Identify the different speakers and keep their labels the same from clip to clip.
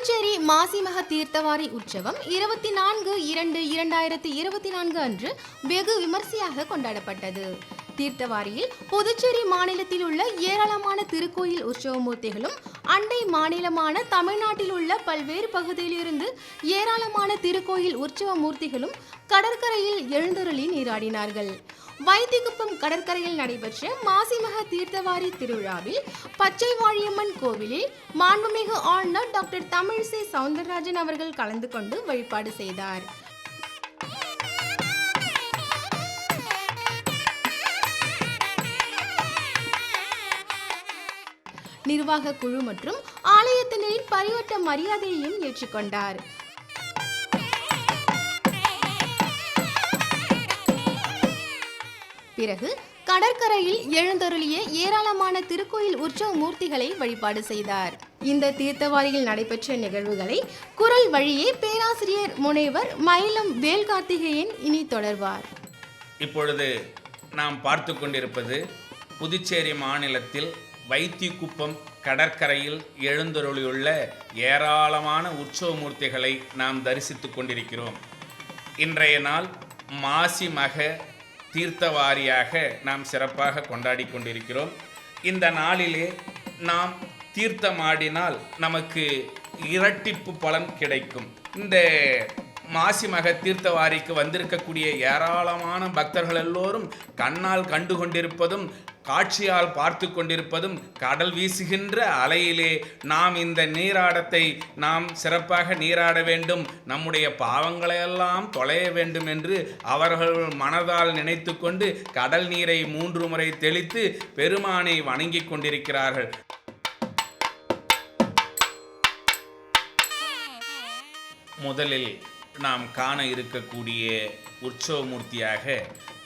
Speaker 1: புதுச்சேரி மாசிமக தீர்த்தவாரி உற்சவம் இருபத்தி நான்கு இரண்டு இரண்டாயிரத்தி இருபத்தி நான்கு அன்று வெகு விமர்சையாக கொண்டாடப்பட்டது. தீர்த்தவாரியில் புதுச்சேரி மாநிலத்தில் உள்ள ஏராளமான திருக்கோயில் உற்சவ மூர்த்திகளும் அண்டை மாநிலமான தமிழ்நாட்டில் உள்ள பல்வேறு பகுதியிலிருந்து ஏராளமான திருக்கோயில் உற்சவ மூர்த்திகளும் கடற்கரையில் எழுந்தருளி நீராடினார்கள். வைத்திகுப்பம் கடற்கரையில் நடைபெற்ற மாசிமக தீர்த்தவாரி திருவிழாவில் பச்சை வாழியம்மன் கோவிலில் மாண்புமிகு ஆளுநர் டாக்டர் தமிழிசை சவுந்தரராஜன் அவர்கள் கலந்து கொண்டு வழிபாடு செய்தார். நிர்வாக குழு மற்றும் ஆலயத்தினரின் பரிவட்ட மரியாதையையும் ஏற்றுக்கொண்டார். பிறகு கடற்கரையில் எழுந்தருளிய ஏராளமான திருக்கோயில் உற்சவ மூர்த்திகளை வழிபாடு செய்தார். இந்த தீர்த்தவாரியில் நடைபெற்ற நிகழ்வுகளை குரல் வழியே பேராசிரியர் முனைவர் மயிலம் வேல் கார்த்திகேயன் இனி தொடர்வார்.
Speaker 2: இப்பொழுது நாம் பார்த்து கொண்டிருப்பது புதுச்சேரி மாநிலத்தில் வைத்திக்குப்பம் கடற்கரையில் எழுந்தருளியுள்ள ஏராளமான உற்சவ மூர்த்திகளை நாம் தரிசித்துக் கொண்டிருக்கிறோம். இன்றைய நாள் மாசி மக தீர்த்த வாரியாக நாம் சிறப்பாக கொண்டாடி கொண்டிருக்கிறோம். இந்த நாளிலே நாம் தீர்த்தமாடினால் நமக்கு இரட்டிப்பு பலன் கிடைக்கும். இந்த மாசி மக தீர்த்தவாரிக்கு வந்திருக்கக்கூடிய ஏராளமான பக்தர்கள் எல்லோரும் கண்ணால் கண்டு கொண்டிருப்பதும் காட்சியால் பார்த்து கொண்டிருப்பதும் கடல் வீசுகின்ற அலையிலே நாம் இந்த நீராடத்தை நாம் சிறப்பாக நீராட வேண்டும் நம்முடைய பாவங்களையெல்லாம் தொலைய வேண்டும் என்று அவர்கள் மனதால் நினைத்து கொண்டு கடல் நீரை மூன்று முறை தெளித்து பெருமானை வணங்கிக் கொண்டிருக்கிறார்கள். முதலில் நாம் காண இருக்கக்கூடிய உற்சவமூர்த்தியாக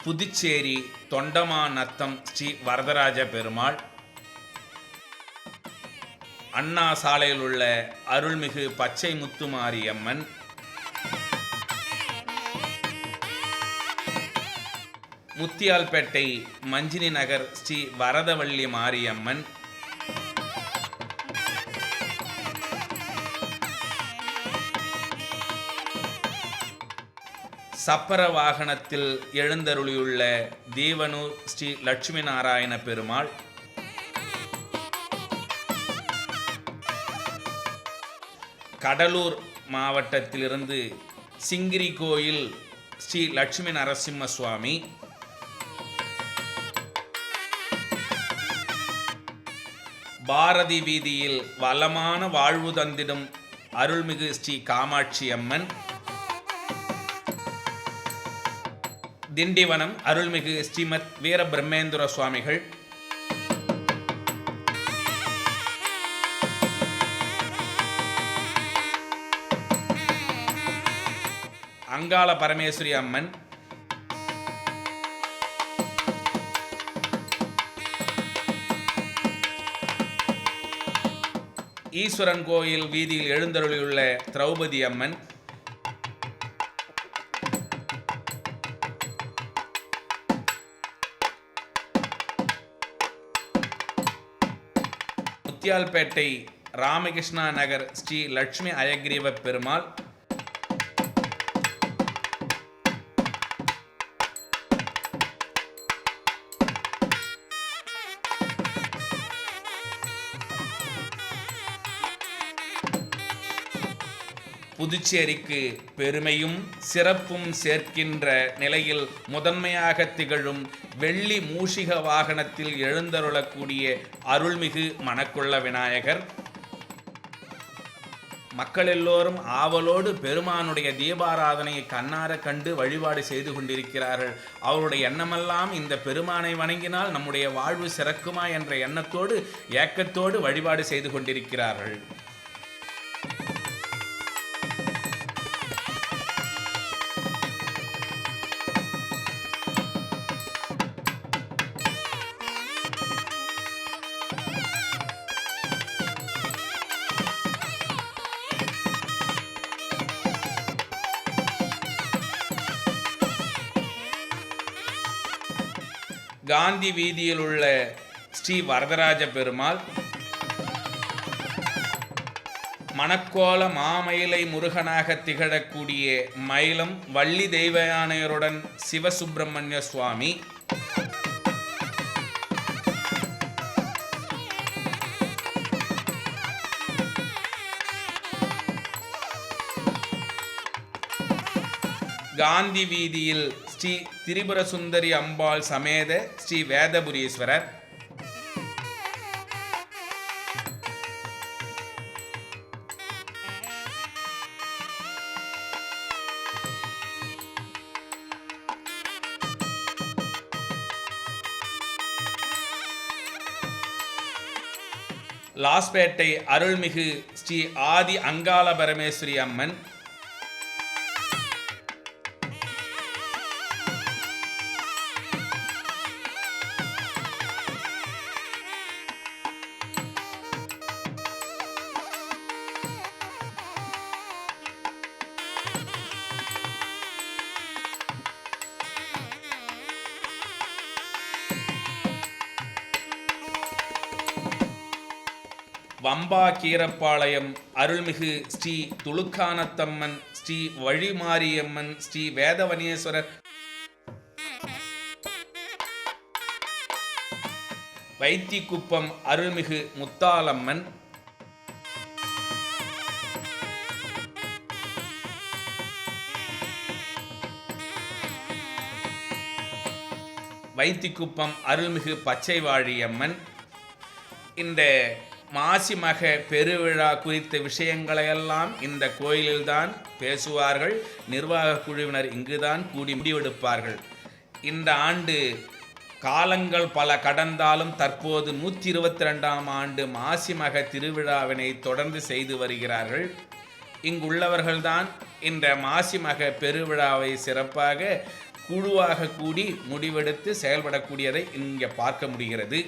Speaker 2: புதுச்சேரி தொண்டமா நத்தம் ஸ்ரீ வரதராஜ பெருமாள். அண்ணா சாலையில் உள்ள அருள்மிகு பச்சை முத்துமாரியம்மன் முத்தியால்பேட்டை மஞ்சினி நகர் ஸ்ரீ வரதவள்ளி மாரியம்மன். சப்பர வாகனத்தில் எழுந்தருளியுள்ள தீவனூர் ஸ்ரீ லட்சுமி நாராயண பெருமாள். கடலூர் மாவட்டத்திலிருந்து சிங்கிரி கோயில் ஸ்ரீ லட்சுமி நரசிம்ம சுவாமி பாரதி வீதியில் வளமான வாழ்வு தந்திடும் அருள்மிகு ஸ்ரீ காமாட்சி அம்மன் திண்டிவனம் அருள்மிகு ஸ்ரீமத் வீர பிரம்மேந்திர சுவாமிகள். அங்காள பரமேஸ்வரி அம்மன். ஈஸ்வரன் கோயில் வீதியில் எழுந்தருளியுள்ள திரௌபதி அம்மன். முத்தியால்பேட்டை ராமகிருஷ்ணா நகர் ஸ்ரீ லட்சுமி அயக்ரீவ பெருமாள் புதுச்சேரிக்கு பெருமையும் சிறப்பும் சேர்க்கின்ற நிலையில் முதன்மையாக திகழும் வெள்ளி மூஷிக வாகனத்தில் எழுந்தருளக்கூடிய அருள்மிகு மணக்குள்ள விநாயகர். மக்கள் எல்லோரும் ஆவலோடு பெருமானுடைய தீபாராதனையை கண்ணார கண்டு வழிபாடு செய்து கொண்டிருக்கிறார்கள். அவருடைய எண்ணமெல்லாம் இந்த பெருமானை வணங்கினால் நம்முடைய வாழ்வு சிறக்குமா என்ற எண்ணத்தோடு ஏக்கத்தோடு வழிபாடு செய்து கொண்டிருக்கிறார்கள். காந்தி வீதியில் உள்ள ஸ்ரீ வரதராஜ பெருமாள் மணக்கோல மாமயிலை முருகனாக திகழக்கூடிய மயிலம் வள்ளி தெய்வயானையருடன் சிவசுப்பிரமணிய சுவாமி காந்தி வீதியில் ஸ்ரீ திரிபுர சுந்தரி அம்பாள் சமேத ஸ்ரீ வேதபுரீஸ்வரர். லாஸ்பேட்டை அருள்மிகு ஸ்ரீ ஆதி அங்காள பரமேஸ்வரி அம்மன் வம்பா கீரப்பாளையம் அருள்மிகு ஸ்ரீ துளுக்கானத்தம்மன் ஸ்ரீ வழிமாரியம்மன் ஸ்ரீ வேதவனேஸ்வரர். வைத்திக்குப்பம் அருள்மிகு முத்தாலம்மன் வைத்திக்குப்பம் அருள்மிகு பச்சைவாழியம்மன். இந்த மாசி மக பெருவிழா குறித்த விஷயங்களையெல்லாம் இந்த கோயிலில்தான் பேசுவார்கள். நிர்வாக குழுவினர் இங்குதான் கூடி முடிவெடுப்பார்கள். இந்த ஆண்டு காலங்கள் பல கடந்தாலும் தற்போது நூற்றி இருபத்தி ரெண்டாம் ஆண்டு மாசி மக திருவிழாவினை தொடர்ந்து செய்து வருகிறார்கள். இங்குள்ளவர்கள்தான் இந்த மாசி மக பெருவிழாவை சிறப்பாக குழுவாக கூடி முடிவெடுத்து செயல்படக்கூடியதை இங்கே பார்க்க முடிகிறது.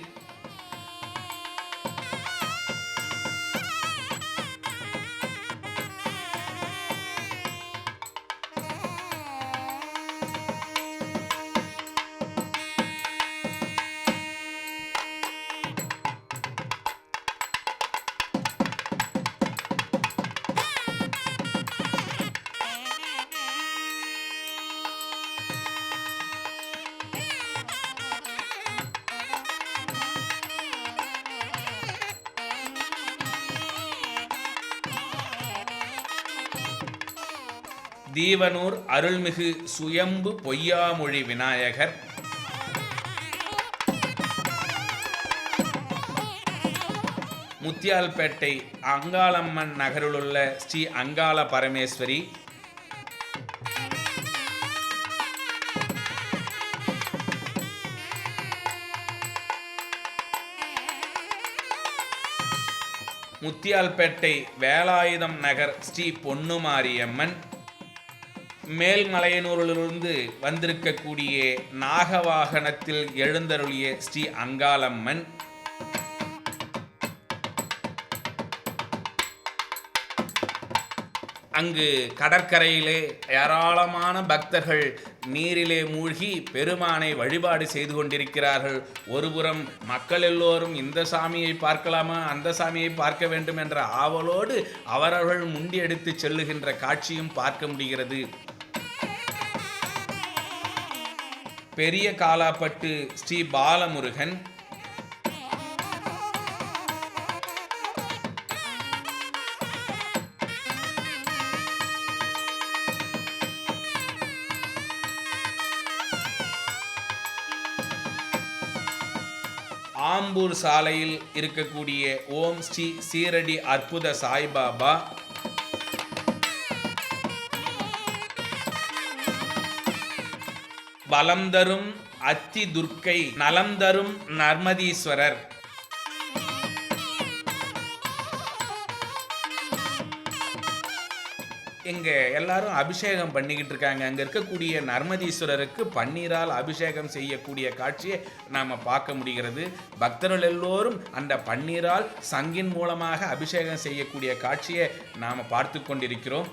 Speaker 2: தீவனூர் அருள்மிகு சுயம்பு பொய்யாமொழி விநாயகர். முத்தியால்பேட்டை அங்காளம்மன் நகரிலுள்ள ஸ்ரீ அங்காள பரமேஸ்வரி. முத்தியால்பேட்டை வேலாயுதம் நகர் ஸ்ரீ பொன்னுமாரியம்மன். மேல்மலையனூரிலிருந்து வந்திருக்கக்கூடிய நாகவாகனத்தில் எழுந்தருளிய ஸ்ரீ அங்காளம்மன். அங்கு கடற்கரையிலே ஏராளமான பக்தர்கள் நீரிலே மூழ்கி பெருமானை வழிபாடு செய்து கொண்டிருக்கிறார்கள். ஒருபுறம் மக்கள் எல்லோரும் இந்த சாமியை பார்க்கலாமா அந்த சாமியை பார்க்க வேண்டும் என்ற ஆவலோடு அவரவர்கள் முண்டி எடுத்து செல்லுகின்ற காட்சியும் பார்க்க முடிகிறது. பெரிய காலாப்பட்டு ஸ்ரீ பாலமுருகன். ஆம்பூர் சாலையில் இருக்கக்கூடிய ஓம் ஸ்ரீ சீரடி அற்புத சாய்பாபா. பலம் தரும் அத்தி துர்க்கை நலம் தரும் நர்மதீஸ்வரர். இங்க எல்லாரும் அபிஷேகம் பண்ணிக்கிட்டு இருக்காங்க. அங்க இருக்கக்கூடிய நர்மதீஸ்வரருக்கு பன்னீரால் அபிஷேகம் செய்யக்கூடிய காட்சியை நாம பார்க்க முடிகிறது. பக்தர்கள் எல்லோரும் அந்த பன்னீரால் சங்கின் மூலமாக அபிஷேகம் செய்யக்கூடிய காட்சியை நாம பார்த்து கொண்டிருக்கிறோம்.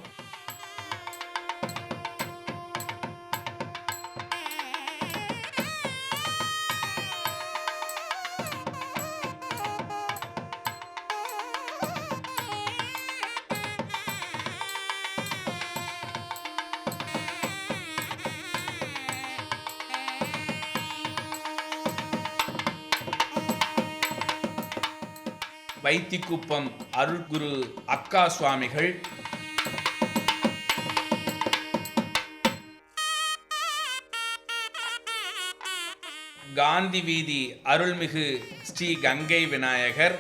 Speaker 2: வைத்திக்குப்பம் அருள்குரு அக்கா சுவாமிகள். காந்தி வீதி அருள்மிகு ஸ்ரீ கங்கை விநாயகர்.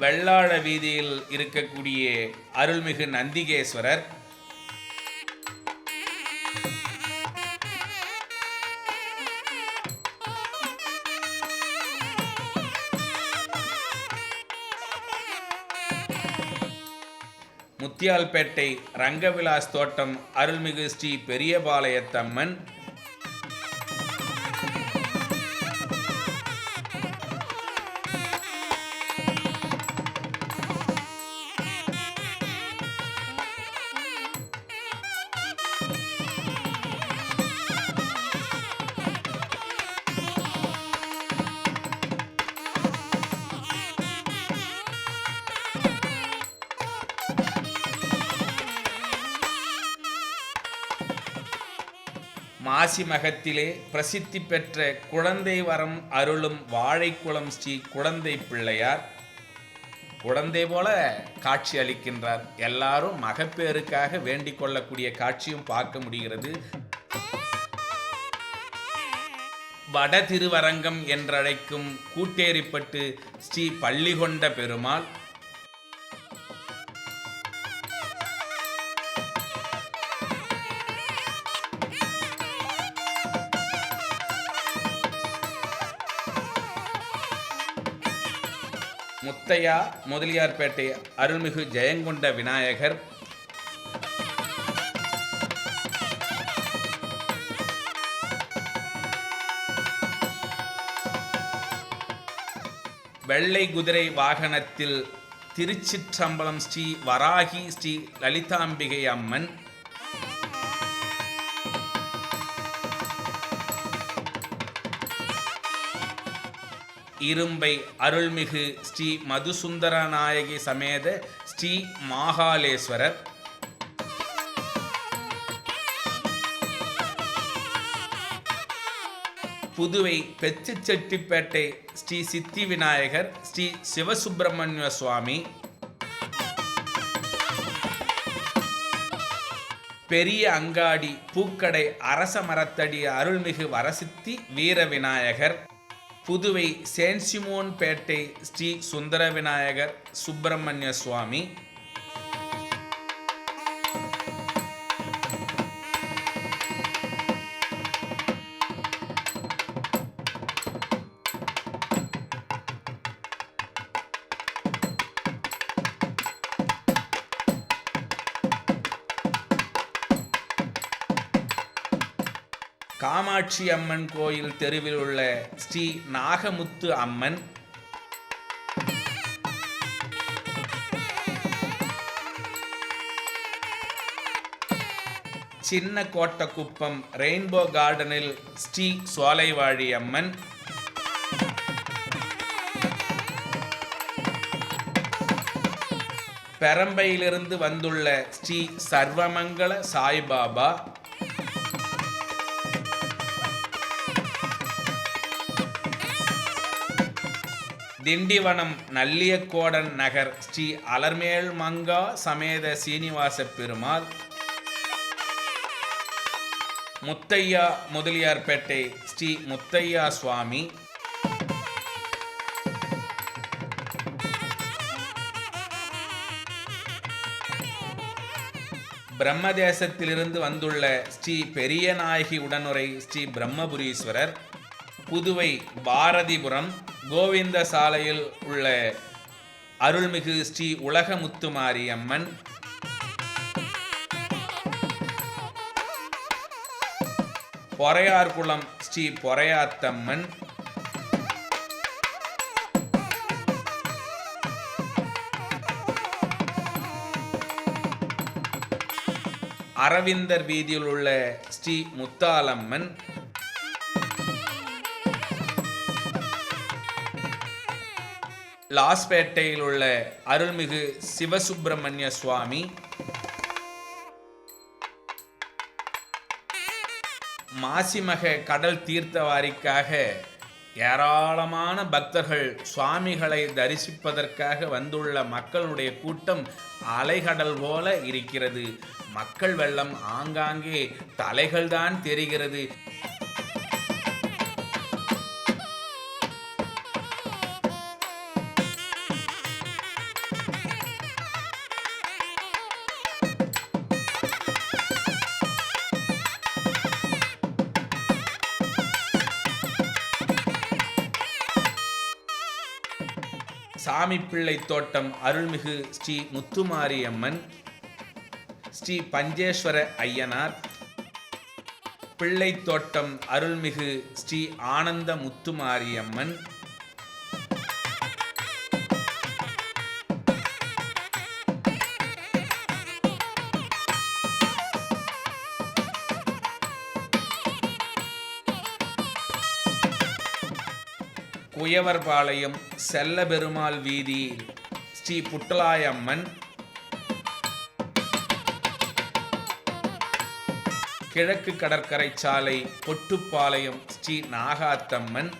Speaker 2: வெள்ளாள வீதியில் இருக்கக்கூடிய அருள்மிகு நந்திகேஸ்வரர். முத்தியால்பேட்டை ரங்கவிலாஸ் தோட்டம் அருள்மிகு ஸ்ரீ பெரியபாளையத்தம்மன் மாசிமகத்திலே பிரசித்தி பெற்ற குழந்தை வரம் அருளும் வாழைக்குளம் ஸ்ரீ குழந்தை பிள்ளையார். குழந்தை போல காட்சி அளிக்கின்றார். எல்லாரும் மகப்பேருக்காக வேண்டிக் கொள்ளக்கூடிய காட்சியும் பார்க்க முடிகிறது. வட திருவரங்கம் என்றழைக்கும் கூட்டேரிப்பட்டு ஸ்ரீ பள்ளிகொண்ட பெருமாள். முத்தையா முதலியார்பேட்டை அருள்மிகு ஜெயங்கொண்ட விநாயகர். வெள்ளை குதிரை வாகனத்தில் திருச்சிற்றம்பலம் ஸ்ரீ வராகி ஸ்ரீ லலிதாம்பிகை அம்மன். இரும்பை அருள்மிகு ஸ்ரீ மதுசுந்தர நாயகி சமேத ஸ்ரீ மாகாலேஸ்வரர். புதுவை பெத்துச்செட்டிப்பேட்டை ஸ்ரீ சித்தி விநாயகர் ஸ்ரீ சிவசுப்பிரமணிய சுவாமி. பெரிய அங்காடி பூக்கடை அரச மரத்தடி அருள்மிகு வரசித்தி வீர விநாயகர் புதுவை சேன் பேட்டை ஸ்ரீ சுந்தர விநாயகர் சுப்பிரமணிய சுவாமி காமாட்சி அம்மன் கோயில் தெருவில் உள்ள ஸ்ரீ நாகமுத்து அம்மன். சின்ன கோட்டக்குப்பம் ரெயின்போ கார்டனில் ஸ்ரீ சோலைவாழி அம்மன். பெரம்பையிலிருந்து வந்துள்ள ஸ்ரீ சர்வமங்கள சாய்பாபா. திண்டிவனம் நல்லியக்கோடன் நகர் ஸ்ரீ அலர்மேல் மங்கா சமேத சீனிவாச பெருமாள். முத்தையா முதலியார்பேட்டை ஸ்ரீ முத்தையா சுவாமி. பிரம்மதேசத்திலிருந்து வந்துள்ள ஸ்ரீ பெரியநாயகி உடனுரை ஸ்ரீ பிரம்மபுரீஸ்வரர். புதுவை பாரதிபுரம் கோவிந்த சாலையில் உள்ள அருள்மிகு ஸ்ரீ உலகமுத்துமாரி அம்மன் பொறையார்குளம் ஸ்ரீ பொறையாத்தம்மன். அரவிந்தர் வீதியில் உள்ள ஸ்ரீ முத்தாலம்மன் லாஸ்பேட்டையில் உள்ள அருள்மிகு சிவசுப்பிரமணிய சுவாமி. மாசிமக கடல் தீர்த்தவாரிக்காக ஏராளமான பக்தர்கள் சுவாமிகளை தரிசிப்பதற்காக வந்துள்ள மக்களுடைய கூட்டம் அலைகடல் போல இருக்கிறது. மக்கள் வெள்ளம் ஆங்காங்கே தலைகள்தான் தெரிகிறது. சாமி பிள்ளை தோட்டம் அருள்மிகு ஸ்ரீ முத்துமாரியம்மன் ஸ்ரீ பஞ்சேஸ்வர ஐயனார் பிள்ளை தோட்டம் அருள்மிகு ஸ்ரீ ஆனந்த முத்துமாரியம்மன் குயவர்பாளையம் செல்லபெருமாள் வீதி ஸ்ரீ புட்டலாயம்மன் கிழக்கு கடற்கரை சாலை பொட்டுப்பாளையம் ஸ்ரீ நாகாத்தம்மன்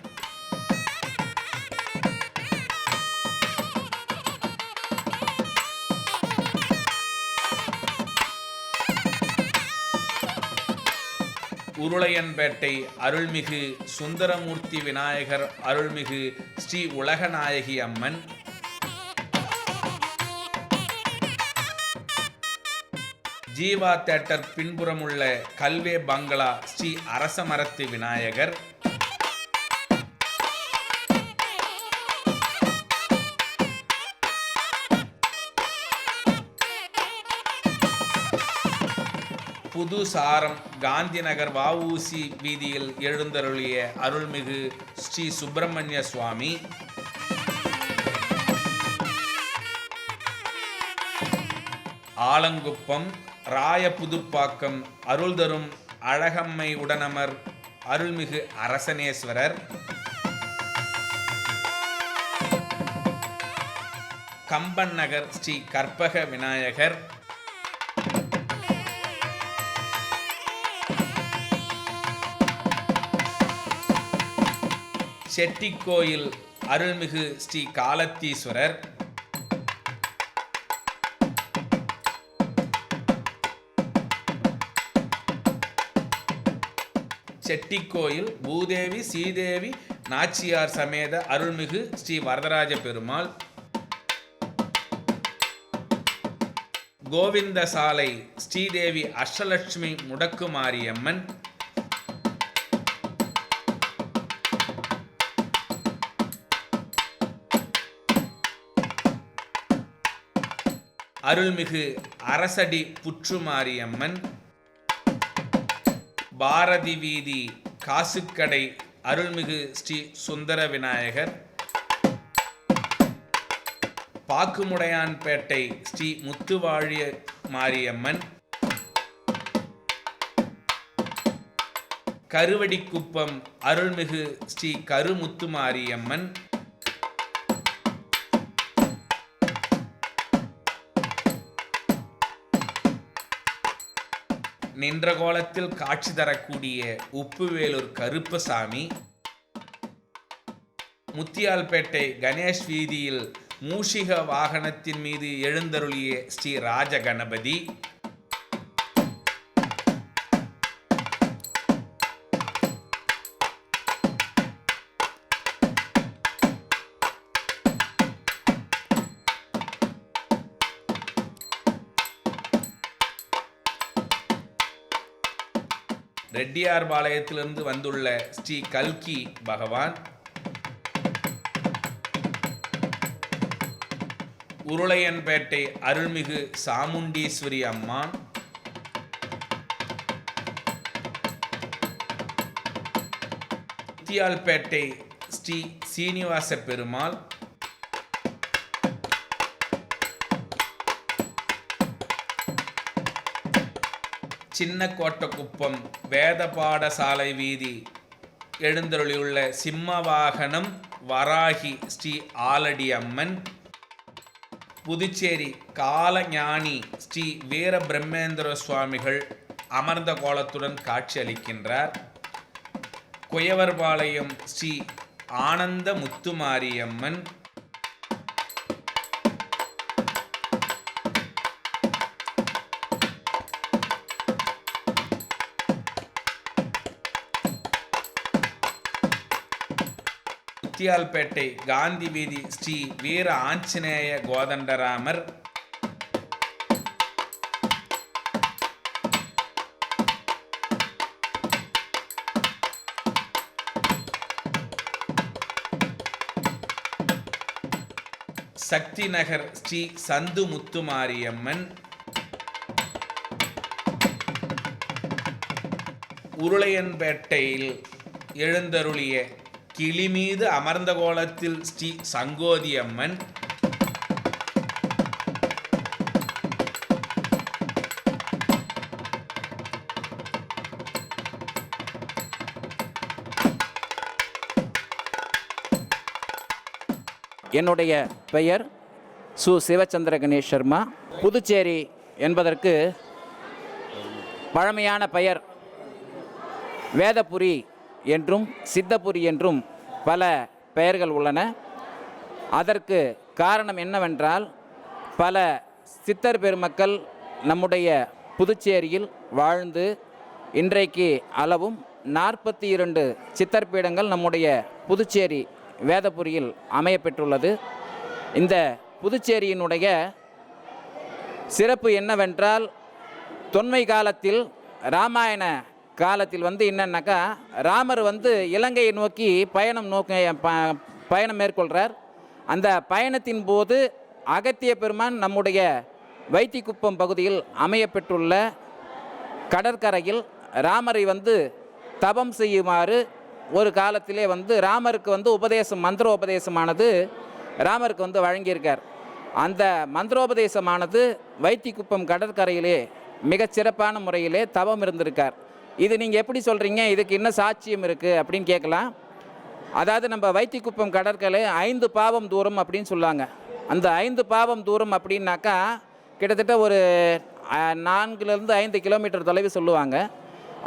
Speaker 2: உருளையன்பேட்டை அருள்மிகு சுந்தரமூர்த்தி விநாயகர் அருள்மிகு ஸ்ரீ உலகநாயகி அம்மன். ஜீவா தேட்டர் பின்புறமுள்ள கல்வே பங்களா ஸ்ரீ அரசமரத்து விநாயகர். புது சாரம் காந்தி நகர் வஉசி வீதியில் எழுந்தருளிய அருள்மிகு ஸ்ரீ சுப்பிரமணிய சுவாமி. ஆலங்குப்பம் ராயபுதுப்பாக்கம் அருள் தரும் அழகம்மை உடனமர் அருள்மிகு அரசனேஸ்வரர். கம்பன் நகர் ஸ்ரீ கற்பக விநாயகர். செட்டிக்கோயில் அருள்மிகு ஸ்ரீ காலத்தீஸ்வரர். செட்டிக்கோயில் பூதேவி சீதேவி நாச்சியார் சமேத அருள்மிகு ஸ்ரீ வரதராஜ பெருமாள். கோவிந்த சாலை ஸ்ரீதேவி அஷ்டலட்சுமி முடக்குமாரியம்மன். அருள்மிகு அரசடி புற்றுமாரியம்மன் பாரதி வீதி காசுக்கடை அருள்மிகு ஸ்ரீ சுந்தர விநாயகர் பாக்குமுடையான்பேட்டை ஸ்ரீ முத்துவாழிய மாரியம்மன் கருவடிக்குப்பம் அருள்மிகு ஸ்ரீ கருமுத்து மாரியம்மன் நின்ற கோலத்தில் காட்சி தரக்கூடிய உப்புவேலூர் கருப்பசாமி முத்தியால்பேட்டை கணேஷ் வீதியில் மூஷிக வாகனத்தின் மீது எழுந்தருளிய ஸ்ரீ ராஜ ரெட்டியார் பாளையத்திலிருந்து வந்துள்ள ஸ்ரீ கல்கி பகவான் உருளையன்பேட்டை அருள்மிகு சாமுண்டீஸ்வரி அம்மான் முத்தியால்பேட்டை ஸ்ரீ சீனிவாச பெருமாள் சின்ன கோட்டக்குப்பம் வேத பாடசாலை வீதி எழுந்தருளியுள்ள சிம்மவாகனம் வராகி ஸ்ரீ ஆலடி அம்மன் புதுச்சேரி காலஞானி ஸ்ரீ வீர பிரம்மேந்திர சுவாமிகள் அமர்ந்த கோலத்துடன் காட்சியளிக்கின்றார். குயவர்பாளையம் ஸ்ரீ ஆனந்த முத்துமாரியம்மன் முத்தியால்பேட்டை காந்தி வீதி ஸ்ரீ வீர ஆஞ்சநேய கோதண்டராமர். சக்தி நகர் ஸ்ரீ சந்து முத்துமாரியம்மன். உருளையன்பேட்டையில் எழுந்தருளிய கிளி மீது அமர்ந்த கோலத்தில் ஸ்ரீ சங்கோதியம்மன்.
Speaker 3: என்னுடைய பெயர் சு. சிவச்சந்திர கணேஷ் சர்மா. புதுச்சேரி என்பதற்கு பழமையான பெயர் வேதபுரி என்றும் சித்தபுரி என்றும் பல பெயர்கள் உள்ளன. அதற்கு காரணம் என்னவென்றால் பல சித்தர் பெருமக்கள் நம்முடைய புதுச்சேரியில் வாழ்ந்து இன்றைக்கு அளவும் நாற்பத்தி இரண்டு சித்தர் பீடங்கள் நம்முடைய புதுச்சேரி வேதபுரியில் அமையப்பெற்றுள்ளது இந்த புதுச்சேரியினுடைய சிறப்பு என்னவென்றால் தொன்மை காலத்தில் ராமாயண காலத்தில் வந்து என்னன்னாக்கா ராமர் வந்து இலங்கையை நோக்கி பயணம் நோக்க ப- பயணம் மேற்கொள்கிறார் அந்த பயணத்தின் போது அகத்திய பெருமான் நம்முடைய வைத்திக்குப்பம் பகுதியில் அமையப்பெற்றுள்ள கடற்கரையில் ராமரை வந்து தபம் செய்யுமாறு ஒரு காலத்திலே வந்து ராமருக்கு வந்து உபதேசம் மந்திரோபதேசமானது ராமருக்கு வந்து வழங்கியிருக்கார். அந்த மந்திரோபதேசமானது வைத்திக்குப்பம் கடற்கரையிலே மிகச் சிறப்பான முறையிலே தவம் இருந்திருக்கார். இது நீங்கள் எப்படி சொல்கிறீங்க இதுக்கு என்ன சாட்சியம் இருக்குது அப்படின்னு கேட்கலாம். அதாவது நம்ம வைத்திக்குப்பம் கடற்கரை ஐந்து பாவம் தூரம் அப்படின்னு சொல்லுவாங்க. அந்த ஐந்து பாவம் தூரம் அப்படின்னாக்கா கிட்டத்தட்ட ஒரு நான்குலேருந்து ஐந்து கிலோமீட்டர் தொலைவு சொல்லுவாங்க.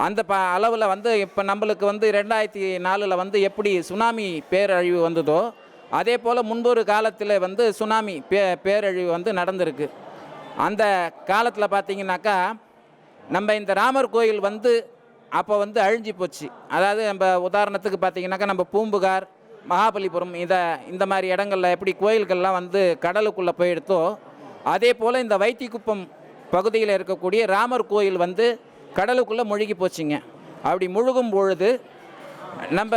Speaker 3: அந்த ப அளவில் வந்து இப்போ நம்மளுக்கு வந்து ரெண்டாயிரத்தி நாலில் வந்து எப்படி சுனாமி பேரழிவு வந்ததோ அதே போல் முன்பொரு காலத்தில் வந்து சுனாமி பே பேரழிவு வந்து நடந்திருக்கு. அந்த காலத்தில் பார்த்தீங்கன்னாக்கா நம்ம இந்த ராமர் கோயில் வந்து அப்போ வந்து அழிஞ்சு போச்சு. அதாவது நம்ம உதாரணத்துக்கு பார்த்தீங்கன்னாக்கா நம்ம பூம்புகார் மகாபலிபுரம் இதை இந்த மாதிரி இடங்களில் எப்படி கோயில்கள்லாம் வந்து கடலுக்குள்ளே போயிடுத்தோ அதே போல் இந்த வைத்திக்குப்பம் பகுதியில் இருக்கக்கூடிய ராமர் கோயில் வந்து கடலுக்குள்ளே முழுகி போச்சுங்க. அப்படி முழுகும் பொழுது நம்ம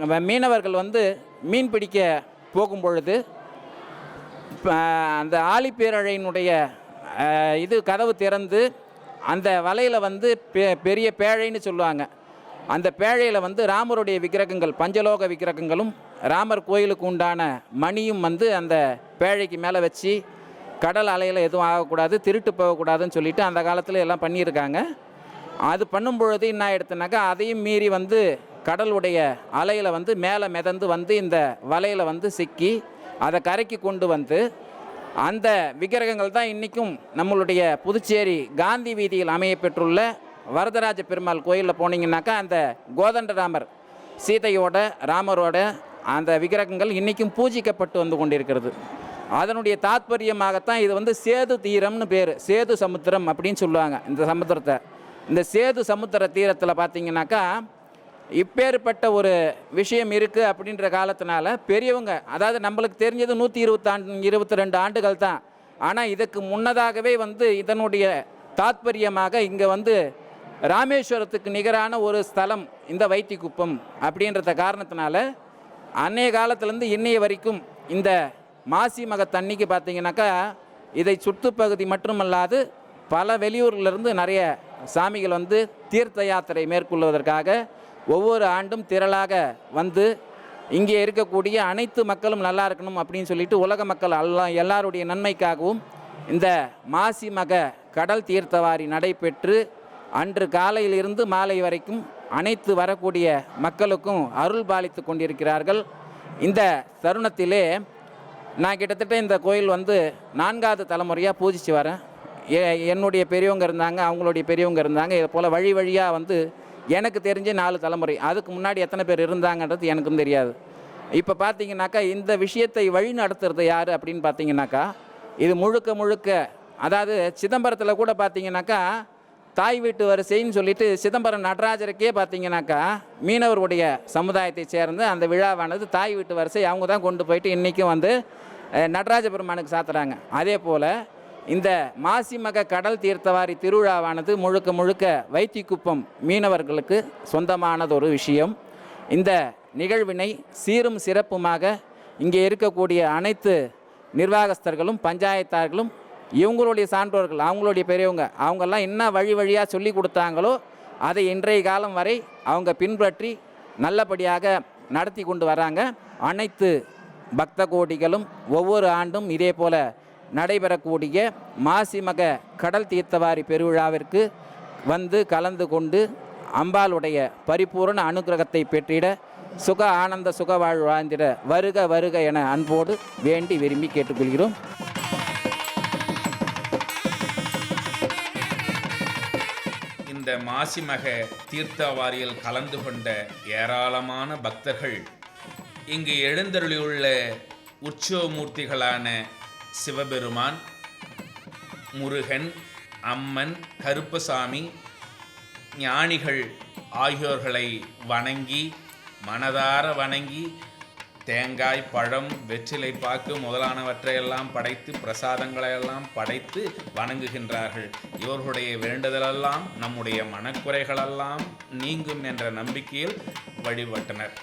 Speaker 3: நம்ம மீனவர்கள் வந்து மீன் பிடிக்க போகும் பொழுது அந்த ஆழிப்பேரழையினுடைய இது கதவு திறந்து அந்த வலையில் வந்து பெ பெரிய பேழைன்னு சொல்லுவாங்க. அந்த பேழையில் வந்து ராமருடைய விக்கிரகங்கள் பஞ்சலோக விக்கிரகங்களும் ராமர் கோயிலுக்கு உண்டான மணியும் வந்து அந்த பேழைக்கு மேலே வச்சு கடல் அலையில் எதுவும் ஆகக்கூடாது திருட்டு போகக்கூடாதுன்னு சொல்லிட்டு அந்த காலத்தில் எல்லாம் பண்ணியிருக்காங்க. அது பண்ணும் பொழுது என்ன ஆகிடுத்துனாக்கா அதையும் மீறி வந்து கடலுடைய அலையில் வந்து மேலே மிதந்து வந்து இந்த வலையில் வந்து சிக்கி அதை கரைக்கு கொண்டு வந்து அந்த விக்கிரகங்கள் தான் இன்றைக்கும் நம்மளுடைய புதுச்சேரி காந்தி வீதியில் அமையப்பெற்றுள்ள வரதராஜ பெருமாள் கோயிலில் போனீங்கன்னாக்கா அந்த கோதண்டராமர் சீதையோட ராமரோட அந்த விக்கிரகங்கள் இன்றைக்கும் பூஜிக்கப்பட்டு வந்து கொண்டிருக்கிறது. அதனுடைய தாத்பரியமாகத்தான் இது வந்து சேது தீரம்னு பேர். சேது சமுத்திரம் அப்படின்னு சொல்லுவாங்க இந்த சமுத்திரத்தை. இந்த சேது சமுத்திர தீரத்தில் பார்த்தீங்கன்னாக்கா இப்பேற்பட்ட ஒரு விஷயம் இருக்குது அப்படின்ற காலத்தினால பெரியவங்க அதாவது நம்மளுக்கு தெரிஞ்சது நூற்றி இருபத்தாண்டு இருபத்தி ரெண்டு ஆண்டுகள் தான். ஆனால் இதுக்கு முன்னதாகவே வந்து இதனுடைய தாத்பரியமாக இங்கே வந்து ராமேஸ்வரத்துக்கு நிகரான ஒரு ஸ்தலம் இந்த வைத்திக்குப்பம் அப்படின்றத காரணத்தினால அன்னைய காலத்துலேருந்து இன்னைய வரைக்கும் இந்த மாசி மக தண்ணிக்கு பார்த்தீங்கன்னாக்கா இதை சுற்றுப்பகுதி மட்டுமல்லாது பல வெளியூர்லேருந்து நிறைய சாமிகள் வந்து தீர்த்த யாத்திரை மேற்கொள்வதற்காக ஒவ்வொரு ஆண்டும் திரளாக வந்து இங்கே இருக்கக்கூடிய அனைத்து மக்களும் நல்லா இருக்கணும் அப்படின்னு சொல்லிட்டு உலக மக்கள் எல்லாம் எல்லாருடைய நன்மைக்காகவும் இந்த மாசி மக கடல் தீர்த்தவாரி நடைபெற்று அன்று காலையிலிருந்து மாலை வரைக்கும் அனைத்து வரக்கூடிய மக்களுக்கும் அருள் பாலித்து கொண்டிருக்கிறார்கள். இந்த தருணத்திலே நான் கிட்டத்தட்ட இந்த கோயில் வந்து நான்காவது தலைமுறையாக பூஜித்து வரேன். என்னுடைய பெரியவங்க இருந்தாங்க அவங்களுடைய பெரியவங்க இருந்தாங்க. இதை போல் வழி வழியாக வந்து எனக்கு தெரிஞ்ச நாலு தலைமுறை. அதுக்கு முன்னாடி எத்தனை பேர் இருந்தாங்கன்றது எனக்கும் தெரியாது. இப்போ பார்த்தீங்கன்னாக்கா இந்த விஷயத்தை வழி நடத்துறது யார் அப்படின்னு பார்த்தீங்கன்னாக்கா இது முழுக்க முழுக்க அதாவது சிதம்பரத்தில் கூட பார்த்தீங்கன்னாக்கா தாய் வீட்டு வரிசைன்னு சொல்லிட்டு சிதம்பரம் நடராஜருக்கே பார்த்தீங்கன்னாக்கா மீனவருடைய சமுதாயத்தை சேர்ந்து அந்த விழாவானது தாய் வீட்டு வரிசை அவங்க தான் கொண்டு போயிட்டு இன்றைக்கும் வந்து நடராஜ பெருமானுக்கு சாத்துறாங்க. அதே போல் இந்த மாசிமக கடல் தீர்த்தவாரி திருவிழாவானது முழுக்க முழுக்க வைத்திக்குப்பம் மீனவர்களுக்கு சொந்தமானதொரு விஷயம். இந்த நிகழ்வினை சீரும் சிறப்புமாக இங்கே இருக்கக்கூடிய அனைத்து நிர்வாகஸ்தர்களும் பஞ்சாயத்தார்களும் இவங்களுடைய சான்றோர்கள் அவங்களுடைய பெரியவங்க அவங்கெல்லாம் என்ன வழி வழியாக சொல்லி கொடுத்தாங்களோ அதை இன்றைய காலம் வரை அவங்க பின்பற்றி நல்லபடியாக நடத்தி கொண்டு வராங்க. அனைத்து பக்த கோடிகளும் ஒவ்வொரு ஆண்டும் இதே போல நடைபெறக்கூடிய மாசிமக கடல் தீர்த்தவாரி பெருவிழாவிற்கு வந்து கலந்து கொண்டு அம்பாளுடைய பரிபூரண அனுக்கிரகத்தை பெற்றிட சுக ஆனந்த சுக வாழ் வாழ்ந்திட வருக வருக என அன்போடு வேண்டி விரும்பி கேட்டுக்கொள்கிறோம்.
Speaker 2: இந்த மாசிமக தீர்த்தவாரியில் கலந்து கொண்ட ஏராளமான பக்தர்கள் இங்கு எழுந்தருளியுள்ள உற்சவமூர்த்திகளான சிவபெருமான் முருகன் அம்மன் கருப்பசாமி ஞானிகள் ஆகியோர்களை வணங்கி மனதார வணங்கி தேங்காய் பழம் வெற்றிலை பாக்கு முதலானவற்றையெல்லாம் படைத்து பிரசாதங்களையெல்லாம் படைத்து வணங்குகின்றார்கள். இவர்களுடைய வேண்டுதலெல்லாம் நம்முடைய மனக்குறைகளெல்லாம் நீங்கும் என்ற நம்பிக்கையில் வழிபட்டனர்.